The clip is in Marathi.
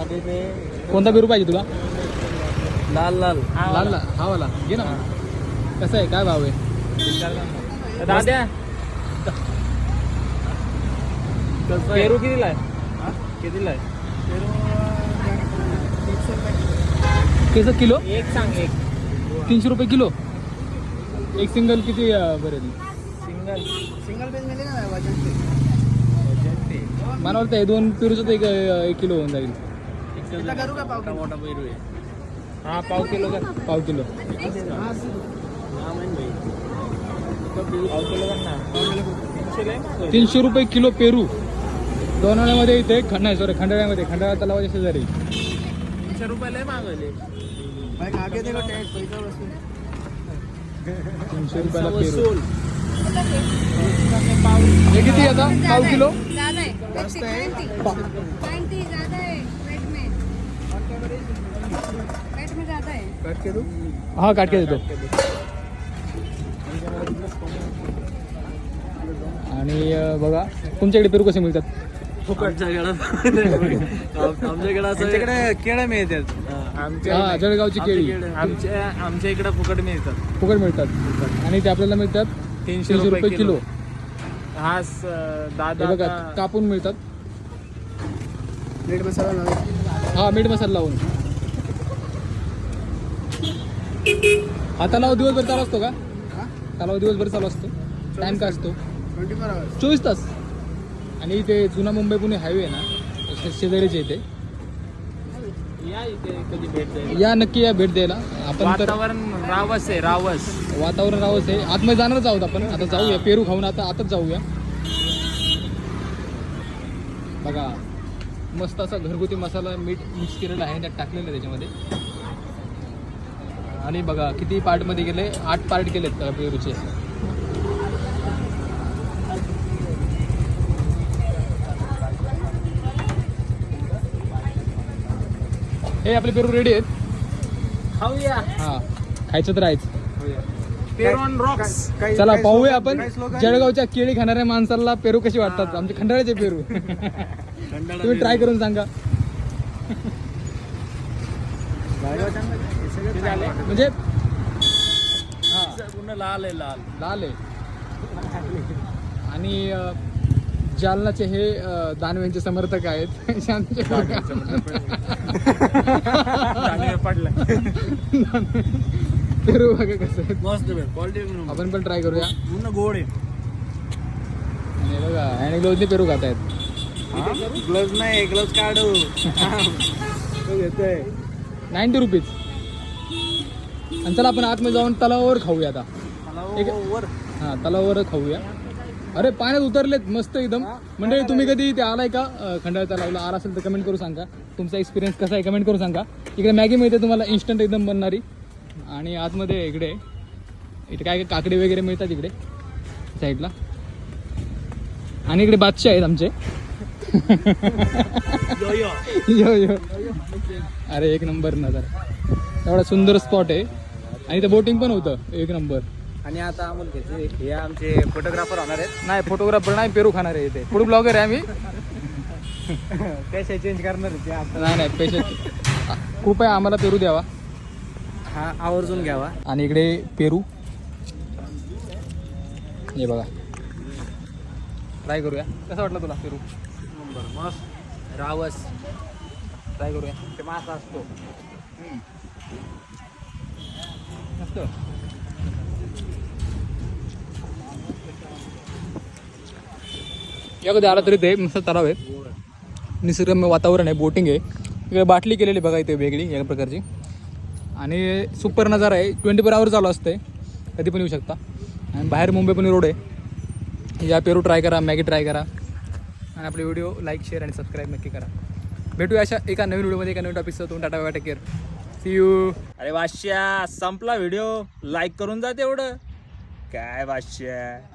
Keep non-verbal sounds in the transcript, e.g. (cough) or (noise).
कोणता पेरू पाहिजे तुला? लाल लाल. लाल लाल. हा वाला घे ना. कसं आहे? काय भाव आहे? दाद्या. पेरू कितीला आहे? कितीला आहे? कसं किलो? एक सांग एक. तीनशे रुपये किलो. एक सिंगल किती अं, बरेल सिंगल. सिंगल पेज मिळेल ते. मला वाटतं दोन पेरूचं एक किलो होऊन जाईल. का पाव किलो? मोठा पेरू आहे हा पाव किलो का? पाव किलो. हा, तीनशे आहे. रुपये किलो पेरू. दोनाळ्यामध्ये इथे खंड सॉरी खंडाळ्यामध्ये खंडाळा तलावाच्या शेजारी. तीनशे रुपये लय मागवले. तीनशे रुपयाला पेरू. हे किती आता? पाव किलो? जास्त है? है कट हा काटके देतो. आणि बघा तुमच्याकडे पेरू कसे मिळतात? आमच्याकडे आमच्याकडे असं त्यांच्याकडे केळं मिळतात. हा जळगावची केळी. आमच्या आमच्या इकडे फुकट मिळतात. फुकट मिळतात. आणि ते आपल्याला मिळतात तीनशे रुपये किलो. हा स- हे दादा. बघा कापून मिळतात. मीठ मसाला हा मीठ मसाला लावून. हा तलाव दिवसभर चालू असतो का? तलाव दिवसभर चालू असतो. टाइम काय असतो? ट्वेंटी फोर आवर्स चोवीस तास. आणि इथे जुना मुंबई पुणे हायवे आहे ना शेजारीचे इथे. या इथे कधी भेट द्यायला? या नक्की या भेट द्यायला. आपण तर वातावरण रावस आहे रावस. वातावरण रावच आहे. आतमध्ये जाणारच आहोत आपण. आता जाऊया पेरू खाऊन आता आताच जाऊया. बघा. मस्त असा घरगुती मसाला मीठ मिक्स केलेला आहे त्यात टाकलेलं आहे त्याच्यामध्ये. आणि बघा किती पार्टमध्ये गेले? आठ पार्ट केलेत पेरूचे हे आपले पेरू रेडी आहेत? खाऊया. हा खायचं तर आहेच. पेरॉन रॉक्स चला पाहूया आपण? जळगावच्या केळी खाणाऱ्या माणसाला पेरू कशी वाटतात? आमचे खंडाळ्याचे पेरू. (laughs) तुम्ही ट्राय करून सांगा. म्हणजे हा पूर्ण लाल आहे लाल. लाल आहे. आणि जालनाचे हे दानवेंचे समर्थक आहेत. शांतचे पडलं. (laughs) पेरू बघा कसं. मस्त क्वालिटी आपण पण ट्राय करूया. पूर्ण गोड आहे. आणि बघा आणि ग्लोजने पेरू खात आहेत ग्लोव्ह नाही ग्लोव्ह काढू. तो घेतोय. Ninety rupees. आणि चला आपण आतमध्ये जाऊन तलावावर खाऊया आता. एक- वर हा तलावावर खाऊया. अरे पाण्यात उतरलेत मस्त एकदम. म्हणजे तुम्ही कधी इथे आलाय का? खंडाळा तलावला आला असेल तर कमेंट करू सांगा. तुमचा एक्सपिरियन्स कसा आहे कमेंट करू सांगा. इकडे मॅगी मिळते तुम्हाला इन्स्टंट एकदम बनणारी. आणि आतमध्ये इकडे इथे काय काय काकडे वगैरे मिळतात इकडे साईडला. आणि इकडे बादशाह आहेत आमचे. यो यो. अरे एक नंबर नजर एवढा सुंदर स्पॉट आहे. आणि इथे बोटिंग पण होतं एक नंबर. आणि आता अमोल घेतले. हे आमचे फोटोग्राफर होणार आहेत. नाही फोटोग्राफर नाही पेरू खाणार आहे इथे. फूड ब्लॉगर आहे आम्ही? पैसे चेंज करणार ते नाही नाही पैसे खूप आहे आम्हाला पेरू द्यावा. हा आवर्जून घ्यावा. आणि इकडे पेरू. हे बघा. ट्राय करूया. कसं वाटलं तुला पेरू? मस्त. रावस. ट्राय करूया. ते मासा असतो. मस्त. या कधी आला तरी ते मस्त तलाव आहे. निसर्गरम्य वातावरण आहे. बोटिंग आहे. इकडे बाटली केलेली बघा इथे वेगळी या प्रकारची. आणि सुपर नजारा आहे. ट्वेंटी फोर आवर चालू असते कधी पण येऊ शकता. आणि बाहेर मुंबई पण रोड आहे. या पेरू ट्राय करा मॅगी ट्राय करा. आणि आपले व्हिडिओ लाईक शेअर आणि सबस्क्राईब नक्की करा. भेटूया अशा एका नवीन व्हिडिओमध्ये एका नवीन टॉपिकचं तुम्ही tata bye take care. See you अरे वाश्या संपला व्हिडिओ लाईक करून जा तेवढं. काय वाश्या